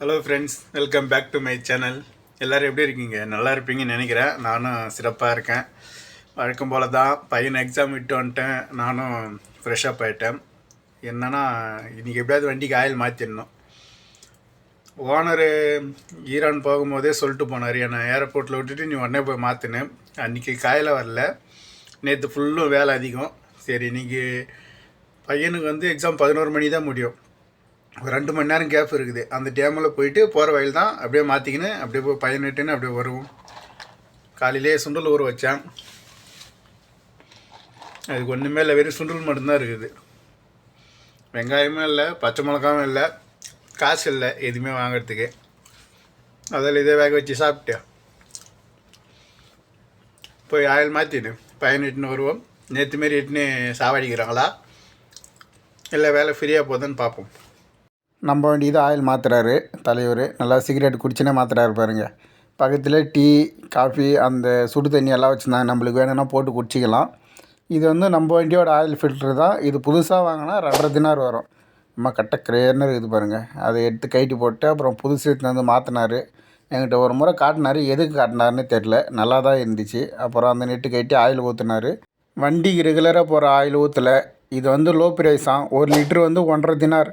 Hello friends welcome back to my channel எல்லோரும் எப்படி இருக்கீங்க? நல்லா இருப்பீங்கன்னு நினைக்கிறேன். நானும் சிறப்பாக இருக்கேன். வழக்கம் போல் தான் பையன் எக்ஸாம் விட்டு வந்துட்டேன். நானும் ஃப்ரெஷ்ஷப் ஆகிட்டேன் என்னென்னா இன்றைக்கி எப்படியாவது வண்டிக்கு ஆயில் மாற்றிடணும் ஓனரு ஈரான் போகும்போதே சொல்லிட்டு போனார். என்னை ஏர்போர்ட்டில் விட்டுட்டு நீ உடனே போய் மாற்றினேன் அன்றைக்கி காயில் வரல. நேற்று ஃபுல்லும் வேலை அதிகம். சரி இன்றைக்கி பையனுக்கு வந்து எக்ஸாம் பதினோரு மணி தான் முடியும். ஒரு ரெண்டு மணி நேரம் கேப் இருக்குது. அந்த டேமில் போயிட்டு போகிற வயல் தான் அப்படியே மாற்றிக்கின்னு அப்படியே போய் பயனிட்டுன்னு அப்படியே வருவோம். காலையிலே சுண்டல் ஊற வச்சேன். அதுக்கு ஒன்றுமே இல்லை வெறும் சுண்டல் மட்டும்தான் இருக்குது. வெங்காயமும் இல்லை பச்சை மிளகாவும் இல்லை காசு இல்லை எதுவுமே வாங்கிறதுக்கு. அதில் இதே வேக வச்சு சாப்பிட்டேன். போய் ஆயில் மாற்றினு பையன் இட்டுன்னு வருவோம். நேற்று மாரி இட்டுன்னு சாவடிக்கிறாங்களா? இல்லை வேலை ஃப்ரீயாக போகுதுன்னு பார்ப்போம். நம்ப வேண்டியது ஆயில் மாற்றுறாரு தலைவர். நல்லா சிகரெட் குடிச்சுனே மாத்துறாரு பாருங்கள் பக்கத்தில் டீ காஃபி அந்த சுடு தண்ணி எல்லாம் வச்சுருந்தாங்க. நம்மளுக்கு வேணும்னா போட்டு குடிச்சிக்கலாம். இது வந்து நம்ம வண்டியோட ஆயில் ஃபில்ட்ரு தான். இது புதுசாக வாங்கினா ரெண்டரை தினார் வரும். நம்ம கட்ட கிரேர்னு இருக்குது பாருங்கள் அதை எடுத்து கைட்டு போட்டு அப்புறம் புதுசு எடுத்துன்னு வந்து மாற்றினார் என்கிட்ட ஒரு முறை காட்டினார். எதுக்கு காட்டினாருன்னு தெரில நல்லா தான் இருந்துச்சு. அப்புறம் அந்த நெட்டு கட்டி ஆயில் ஊற்றினார் வண்டிக்கு ரெகுலராக போகிற ஆயில் ஊற்றலை இது வந்து லோ ப்ரைஸாம் ஒரு லிட்ரு வந்து ஒன்றரை தினார்.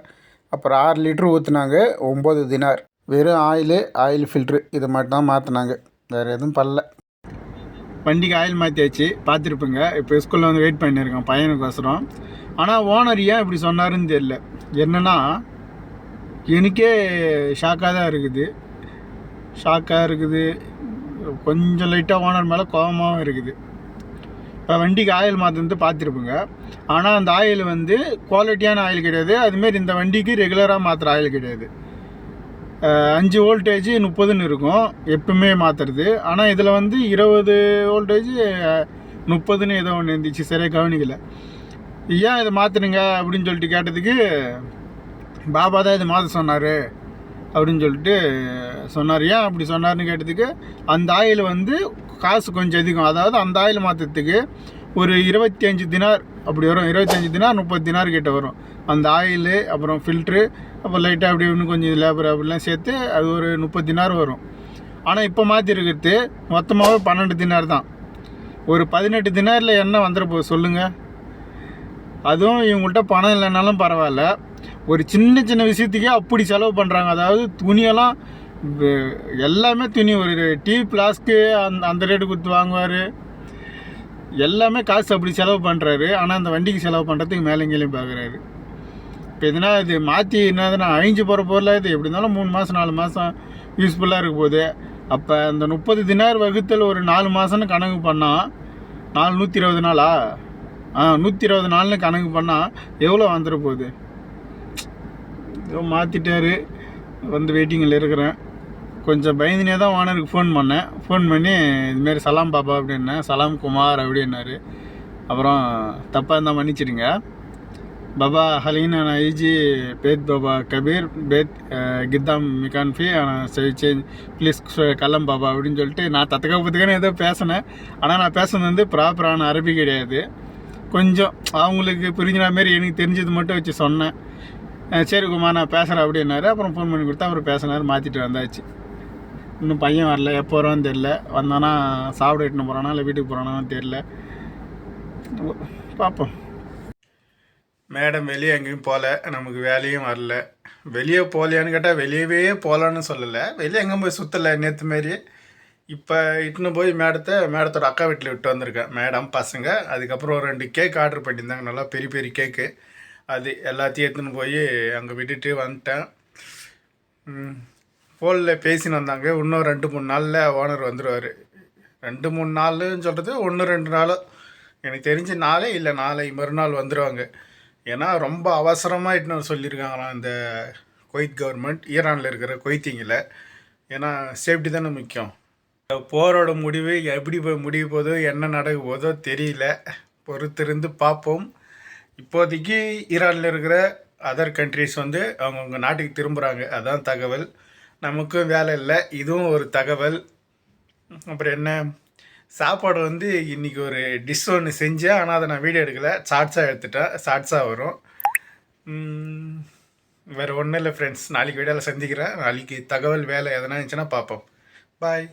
அப்புறம் ஆறு லிட்ரு ஊற்றுனாங்க ஒம்பது தினார் வெறும் ஆயிலு ஆயில் ஃபில்ட்ரு இது மட்டும் தான் மாற்றினாங்க வேறு எதுவும் பண்ணல. வண்டிக்கு ஆயில் மாற்றியாச்சு பார்த்துருப்பேங்க. இப்போ ஸ்கூலில் வந்து வெயிட் பண்ணியிருக்கேன் பையனுக்கோசரம். ஆனால் ஓனர் ஏன் இப்படி சொன்னாருன்னு தெரியல. என்னென்னா எனக்கே ஷாக்காக தான் இருக்குது. ஷாக்காக இருக்குது. கொஞ்சம் லைட்டாக ஓனர் மேலே கோபமாகவும் இருக்குது. இப்போ வண்டிக்கு ஆயில் மாற்றினது பார்த்துருப்பேங்க ஆனால் அந்த ஆயில் வந்து குவாலிட்டியான ஆயில் கிடையாது. அதுமாரி இந்த வண்டிக்கு ரெகுலராக மாற்றுற ஆயில் கிடையாது. அஞ்சு வோல்டேஜ் முப்பதுன்னு இருக்கும். எப்பவுமே மாற்றுறது ஆனால் இதில் வந்து இருபது வோல்டேஜ் முப்பதுன்னு ஏதோ ஒன்று இருந்துச்சு. சரியாக கவனிக்கல. ஏன் இதை மாற்றுனுங்க அப்படின்னு சொல்லிட்டு கேட்டதுக்கு பாபா தான் இதை மாற்ற சொன்னார். அப்படின்னு சொல்லிட்டு சொன்னார். ஏன் அப்படி சொன்னார்னு கேட்டதுக்கு அந்த ஆயில் வந்து காசு கொஞ்சம் அதிகம். அதாவது அந்த ஆயில் மாற்றத்துக்கு ஒரு இருபத்தி அஞ்சு தினார் அப்படி வரும். இருபத்தஞ்சி தினார் முப்பது தினார் கிட்ட வரும். அந்த ஆயிலு அப்புறம் ஃபில்ட்ரு அப்புறம் லைட்டாக அப்படி இன்னும் கொஞ்சம் லேபர் அப்படிலாம் சேர்த்து அது ஒரு முப்பது தினார் வரும். ஆனால் இப்போ மாற்றிருக்கிறது மொத்தமாகவே பன்னெண்டு தினார் தான். ஒரு பதினெட்டு தினாரில் என்ன வந்துட போகுது சொல்லுங்கள் அதுவும் இவங்கள்ட்ட பணம் இல்லைனாலும் பரவாயில்ல. ஒரு சின்ன சின்ன விஷயத்துக்கே அப்படி செலவு பண்ணுறாங்க அதாவது துணியெல்லாம் எல்லாமே துணி. ஒரு டீ பிளாஸ்க்கு அந்த அந்த ரேட்டு கொடுத்து வாங்குவார். எல்லாமே காசு அப்படி செலவு பண்ணுறாரு ஆனால் அந்த வண்டிக்கு செலவு பண்ணுறதுக்கு மேலே பார்க்குறாரு இப்போ எதுனா இது மாற்றி என்னதுன்னா அழிஞ்சு போகிற பொருளாக இது? எப்படி இருந்தாலும் மூணு மாதம் நாலு மாதம் யூஸ்ஃபுல்லாக இருக்க போகுது. அப்போ அந்த முப்பது தினார் வகுத்தல் ஒரு நாலு மாதம்னு கணக்கு பண்ணால் நாலு நூற்றி இருபது நாளா? நூற்றி இருபது நாள்னு கணக்கு பண்ணால் எவ்வளோ வந்துட போகுது? ஏதோ மாற்றிட்டாரு வந்து வெயிட்டிங்கில் இருக்கிறேன். கொஞ்சம் பயந்துனே தான் ஓனருக்கு ஃபோன் பண்ணேன். ஃபோன் பண்ணி இதுமாரி சலாம் பாபா அப்படின்னேன் சலாம் குமார் அப்படின்னாரு. அப்புறம் தப்பாக இருந்தால் மன்னிச்சிடுங்க. பாபா ஹலீன் அண்ணா ஐஜி பேத் பாபா கபீர் பேத் கித்தாம் மிகான்ஃபி ஆனால் சரி சேஞ்ச் ப்ளீஸ் கல்லம் பாபா அப்படின்னு சொல்லிட்டு நான் தத்துக்கா பத்துக்கான ஏதோ பேசினேன். ஆனால் நான் பேசுனது வந்து ப்ராப்பரான அரபி கிடையாது. கொஞ்சம் அவங்களுக்கு பிரிஞ்சின மாரி எனக்கு தெரிஞ்சது மட்டும் வச்சு சொன்னேன். சரி குமார் நான் பேசுகிறேன் அப்படின்னாரு அப்புறம் ஃபோன் பண்ணி கொடுத்தா அப்புறம் பேசினார் மாற்றிட்டு வந்தாச்சு. இன்னும் பையன் வரல. எப்போ வருவான்னு தெரில வந்தானா சாப்பிட இட்டுன்னு போகிறானா இல்லை வீட்டுக்கு போகிறானான்னு தெரில பார்ப்போம் மேடம் வெளியே எங்கேயும் போகல. நமக்கு வேலையும் வரல. வெளியே போகலையான்னு கேட்டால் வெளியவே போகலான்னு சொல்லலை. வெளியே எங்கேயும் போய் சுற்றலை நேற்று மாரி இப்போ இட்டுன்னு போய் மேடத்தை மேடத்தோட அக்கா வீட்டில் விட்டு வந்திருக்கேன். மேடம் பசங்க. அதுக்கப்புறம் ஒரு ரெண்டு கேக் ஆர்டர் பண்ணியிருந்தாங்க. நல்லா பெரிய பெரிய கேக்கு அது எல்லாத்தையும் எடுத்துன்னு போய் அங்கே விட்டுட்டு வந்துட்டேன். ஃபோனில் பேசின்னு வந்தாங்க. இன்னும் ரெண்டு மூணு நாளில் ஓனர் வந்துடுவார் ரெண்டு மூணு நாள்னு சொல்கிறது ஒன்று ரெண்டு நாள். எனக்கு தெரிஞ்ச நாளே இல்லை. நாளை மறுநாள் வந்துடுவாங்க ஏன்னா ரொம்ப அவசரமாக இட்டுன்னு சொல்லியிருக்காங்களாம் இந்த குவைத் கவர்மெண்ட் ஈரானில் இருக்கிற குவைத்திங்கில் ஏன்னா சேஃப்டி தானே முக்கியம். போரோட முடிவு எப்படி போய் முடிய போதோ என்ன நடக்க போதோ தெரியல. பொறுத்திருந்து பார்ப்போம். இப்போதைக்கு ஈரானில் இருக்கிற அதர் கண்ட்ரிஸ் வந்து அவங்கவுங்க நாட்டுக்கு திரும்புகிறாங்க அதான் தகவல். நமக்கும் வேலை இல்லை. இதுவும் ஒரு தகவல். அப்புறம் என்ன? சாப்பாடு வந்து இன்றைக்கி ஒரு டிஷ் ஒன்று செஞ்சேன். ஆனால் அதை நான் வீடியோ எடுக்கலை. ஷார்ட்ஸாக எடுத்துட்டேன். ஷார்ட்ஸாக வரும். வேறு ஒன்றும் இல்லை ஃப்ரெண்ட்ஸ் நாளைக்கு வீடியோவில் சந்திக்கிறேன். நாளைக்கு தகவல் வேலை எதனா இருந்துச்சுன்னா பார்ப்போம். பாய்